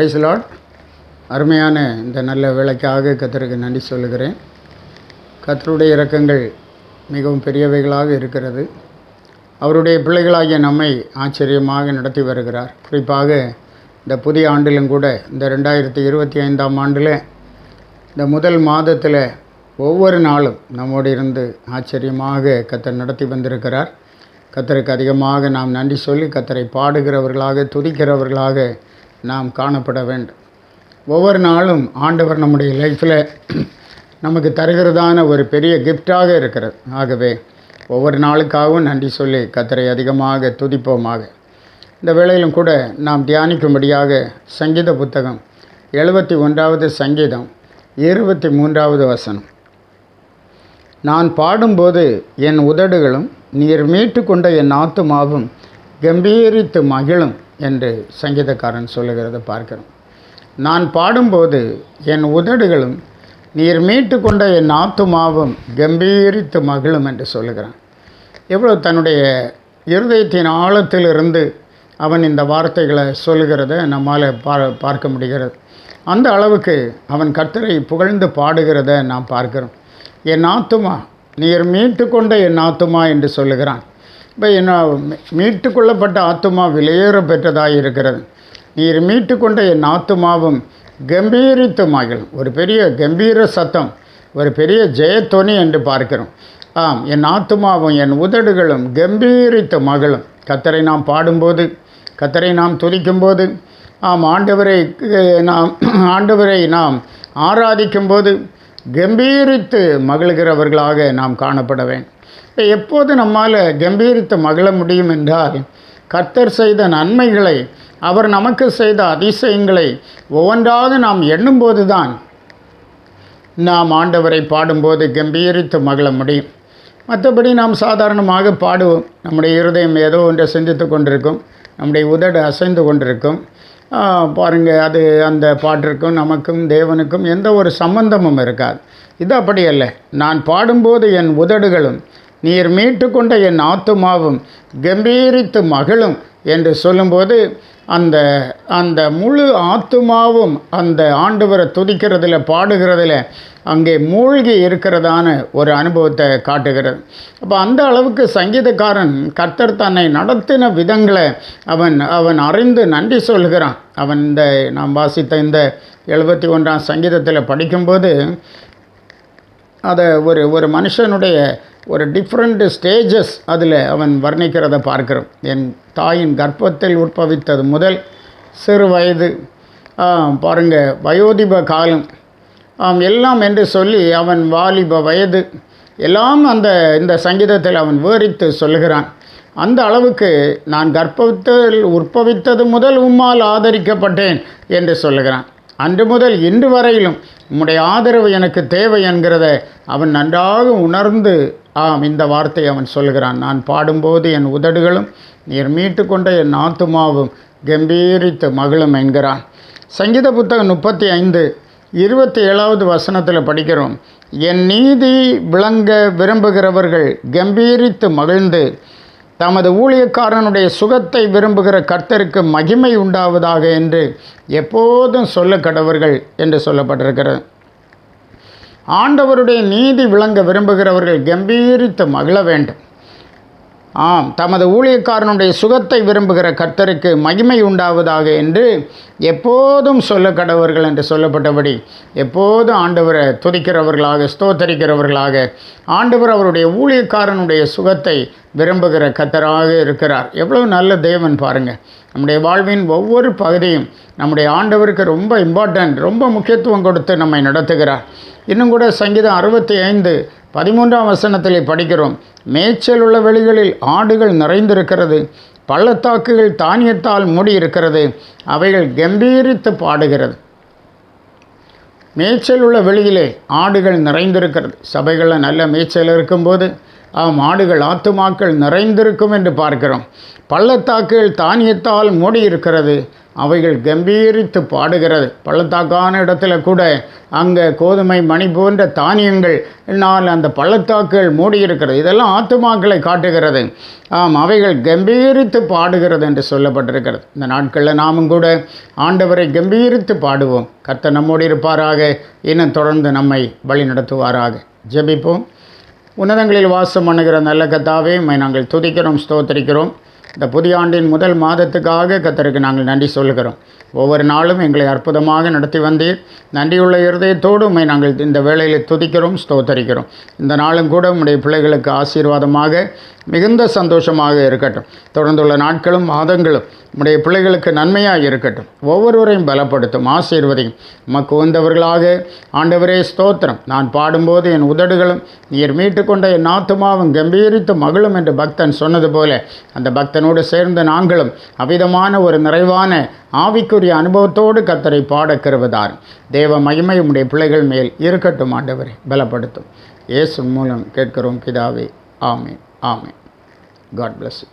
Price Lord அருமையான இந்த நல்ல வேலைக்காக கத்தருக்கு நன்றி சொல்லுகிறேன். கத்தருடைய இரக்கங்கள் மிகவும் பெரியவைகளாக இருக்கிறது. அவருடைய பிள்ளைகளாகிய நம்மை ஆச்சரியமாக நடத்தி வருகிறார். குறிப்பாக இந்த புதிய ஆண்டிலும் கூட இந்த ரெண்டாயிரத்தி இருபத்தி ஐந்தாம் ஆண்டில் இந்த முதல் மாதத்தில் ஒவ்வொரு நாளும் நம்மோடு இருந்து ஆச்சரியமாக கத்தர் நடத்தி வந்திருக்கிறார். கத்தருக்கு அதிகமாக நாம் நன்றி சொல்லி கத்தரை பாடுகிறவர்களாக துதிக்கிறவர்களாக நாம் காணப்பட வேண்டும். ஒவ்வொரு நாளும் ஆண்டவர் நம்முடைய லைஃப்பில் நமக்கு தருகிறதான ஒரு பெரிய கிஃப்டாக இருக்கிறது. ஆகவே ஒவ்வொரு நாளுக்காகவும் நன்றி சொல்லி கத்தரை அதிகமாக துதிப்போமாக. இந்த வேளையிலும் கூட நாம் தியானிக்கும்படியாக சங்கீத புத்தகம் எழுபத்தி ஒன்றாவது சங்கீதம் இருபத்தி மூன்றாவது வசனம். நான் பாடும்போது என் உதடுகளும் நீர் மீட்டு கொண்ட என் ஆத்துமாவும் கம்பீரித்து மகிழும். என்று சங்கீதக்காரன் சொல்லுகிறத பார்க்கிறோம். நான் பாடும்போது என் உதடுகளும் நீர் மீட்டு கொண்ட என் ஆத்துமாவும் கம்பீரித்து மகிழும் என்று சொல்லுகிறான். எவ்வளோ தன்னுடைய இருதயத்தின் ஆழத்திலிருந்து அவன் இந்த வார்த்தைகளை சொல்லுகிறத நம்மால் பா பார்க்க முடிகிறது. அந்த அளவுக்கு அவன் கர்த்தரை புகழ்ந்து பாடுகிறத நாம் பார்க்கிறோம். என் ஆத்துமா நீர் மீட்டு கொண்ட என் ஆத்துமா என்று சொல்லுகிறான். இப்போ என்ன மீட்டு கொள்ளப்பட்ட ஆத்துமா விலையேற பெற்றதாக இருக்கிறது. நீர் மீட்டு கொண்ட என் ஆத்துமாவும் கம்பீரித்து மகிழும் ஒரு பெரிய கம்பீர சத்தம் ஒரு பெரிய ஜெயத்தொனி என்று பார்க்கிறோம். ஆம் என் ஆத்துமாவும் என் உதடுகளும் கம்பீரித்து மகளும் கத்தரை நாம் பாடும்போது கத்தரை நாம் துதிக்கும்போது ஆம் ஆண்டவரை நாம் ஆண்டவரை நாம் ஆராதிக்கும்போது கம்பீரித்து மகிழ்கிறவர்களாக நாம் காணப்பட வேண்டும். எப்போது நம்மால் கம்பீரித்து மகிழ முடியும் என்றால் கர்த்தர் செய்த நன்மைகளை அவர் நமக்கு செய்த அதிசயங்களை ஒவ்வொன்றாக நாம் எண்ணும்போது தான் நாம் ஆண்டவரை பாடும்போது கம்பீரித்து மகிழ முடியும். மற்றபடி நாம் சாதாரணமாக பாடுவோம். நம்முடைய இருதயம் ஏதோ ஒன்றை சிந்தித்து கொண்டிருக்கும். நம்முடைய உதடு அசைந்து கொண்டிருக்கும். பாருங்கள் அது அந்த பாட்டிற்கும் நமக்கும் தேவனுக்கும் எந்த ஒரு சம்பந்தமும் இருக்காது. இது அப்படி அல்ல நான் பாடும்போது என் உதடுகளும் நீர் மீட்டு கொண்ட என் ஆத்துமாவும் கம்பீரித்து மகிழும் என்று சொல்லும்போது அந்த அந்த முழு ஆத்துமாவும் அந்த ஆண்டவரை துதிக்கிறதுல பாடுகிறதுல அங்கே மூழ்கி இருக்கிறதான ஒரு அனுபவத்தை காட்டுகிறது. அப்போ அந்த அளவுக்கு சங்கீதக்காரன் கர்த்தர் தன்னை நடத்தின விதங்களை அவன் அவன் அறிந்து நன்றி சொல்கிறான். அவன் இந்த நாம் வாசித்த இந்த எழுபத்தி ஒன்றாம் சங்கீதத்தில் படிக்கும்போது அதை ஒரு ஒரு மனுஷனுடைய ஒரு டிஃப்ரெண்ட் ஸ்டேஜஸ் அதில் அவன் வர்ணிக்கிறத பார்க்கிறோம். என் தாயின் கர்ப்பத்தில் உற்பவித்தது முதல் சிறு வயது. பாருங்கள் பாருங்க வயோதிப காலம். ஆம் எல்லாம் என்று சொல்லி அவன் வாலிப வயது. எல்லாம் அந்த இந்த சங்கீதத்தில் அவன் விவரித்து சொல்லுகிறான். அந்த அளவுக்கு நான் கர்ப்பத்தில் உற்பவித்தது முதல் உம்மால் ஆதரிக்கப்பட்டேன் என்று சொல்லுகிறான். அன்று முதல் இன்று வரையிலும் உம்முடைய ஆதரவு எனக்கு தேவை என்கிறத அவன் நன்றாக உணர்ந்து ஆம் இந்த வார்த்தை அவன் சொல்கிறான். நான் பாடும்போது என் உதடுகளும் நீர் மீட்டு கொண்ட என் ஆத்துமாவும் கம்பீரித்து மகிழும் என்கிறான். சங்கீத புத்தகம் முப்பத்தி ஐந்து இருபத்தி ஏழாவது வசனத்தில் படிக்கிறோம். என் நீதி விளங்க விரும்புகிறவர்கள் கம்பீரித்து மகிழ்ந்து தமது ஊழியக்காரனுடைய சுகத்தை விரும்புகிற கர்த்தருக்கு மகிமை உண்டாவதாக என்று எப்போதும் சொல்ல கடவர்கள் என்று சொல்லப்பட்டிருக்கிறது. ஆண்டவருடைய நீதி விளங்க விரும்புகிறவர்கள் கம்பீரித்து மகிழ வேண்டும். ஆம் தமது ஊழியக்காரனுடைய சுகத்தை விரும்புகிற கர்த்தருக்கு மகிமை உண்டாவதாக என்று எப்போதும் சொல்ல கடவர்கள் என்று சொல்லப்பட்டபடி எப்போதும் ஆண்டவரை துதிக்கிறவர்களாக ஸ்தோத்தரிக்கிறவர்களாக ஆண்டவர் அவருடைய ஊழியக்காரனுடைய சுகத்தை விரும்புகிற கத்தராக இருக்கிறார். எவ்வளவு நல்ல தேவன் பாருங்கள் நம்முடைய வாழ்வின் ஒவ்வொரு பகுதியும் நம்முடைய ஆண்டவருக்கு ரொம்ப இம்பார்ட்டன்ட் ரொம்ப முக்கியத்துவம் கொடுத்து நம்மை நடத்துகிறார். இன்னும் கூட சங்கீதம் அறுபத்தி ஐந்து பதிமூன்றாம் வசனத்தில் படிக்கிறோம் மேய்ச்சல் உள்ள வெளிகளில் ஆடுகள் நிறைந்திருக்கிறது பள்ளத்தாக்குகள் தானியத்தால் மூடியிருக்கிறது அவைகள் கம்பீரித்து பாடுகிறது. மேய்ச்சல் உள்ள வெளியிலே ஆடுகள் நிறைந்திருக்கிறது. சபைகளில் நல்ல மேய்ச்சல் இருக்கும்போது ஆம் ஆத்துமாக்கள் நிறைந்திருக்கும் என்று பார்க்கிறோம். பள்ளத்தாக்குகள் தானியத்தால் மூடியிருக்கிறது. அவைகள் கம்பீரித்து பாடுகிறது. பள்ளத்தாக்கான இடத்துல கூட அங்கே கோதுமை மணி போன்ற தானியங்கள் என்னால் அந்த பள்ளத்தாக்குகள் மூடி இருக்கிறது இதெல்லாம் ஆத்துமாக்களை காட்டுகிறது. ஆம் அவைகள் கம்பீரித்து பாடுகிறது என்று சொல்லப்பட்டிருக்கிறது. இந்த நாட்களில் நாமும் கூட ஆண்டவரை கம்பீரித்து பாடுவோம். கர்த்தர் நம்மோடு இருப்பாராக. இன்னும் தொடர்ந்து நம்மை வழி நடத்துவாராக ஜெபிப்போம். உன்னதங்களில் வாசம் பண்ணுகிற நல்ல கத்தாவே உண்மை நாங்கள் துதிக்கிறோம் ஸ்தோத்தரிக்கிறோம். இந்த புதிய ஆண்டின் முதல் மாதத்துக்காக கத்தருக்கு நாங்கள் நன்றி சொல்கிறோம் ஒவ்வொரு நாளும் எங்களை அற்புதமாக நடத்தி வந்தீர். நன்றியுள்ள இருதயத்தோடு உண்மை நாங்கள் இந்த வேளையில் துதிக்கிறோம் ஸ்தோத்தரிக்கிறோம். இந்த நாளும் கூட உம்முடைய பிள்ளைகளுக்கு ஆசீர்வாதமாக மிகுந்த சந்தோஷமாக இருக்கட்டும். தொடர்ந்துள்ள நாட்களும் மாதங்களும் நம்முடைய பிள்ளைகளுக்கு நன்மையாக இருக்கட்டும். ஒவ்வொருவரையும் பலப்படுத்தும் ஆசீர்வதையும். நமக்கு உந்தவர்களாக ஆண்டவரே ஸ்தோத்திரம். நான் பாடும்போது என் உதடுகளும் நீர் மீட்டுக்கொண்ட என் ஆத்துமாவும் கம்பீரித்து மகளும் என்று பக்தன் சொன்னது போல அந்த பக்தனோடு சேர்ந்து நாங்களும் அவ்விதமான ஒரு நிறைவான ஆவிக்குரிய அனுபவத்தோடு கத்தரை பாடக்கிறவதார் தேவ மகிமை உம்முடைய பிள்ளைகள் மேல் இருக்கட்டும் ஆண்டவரை. பலப்படுத்தும். இயேசு மூலம் கேட்கிறோம் பிதாவே. ஆமே ஆமே காட் bless you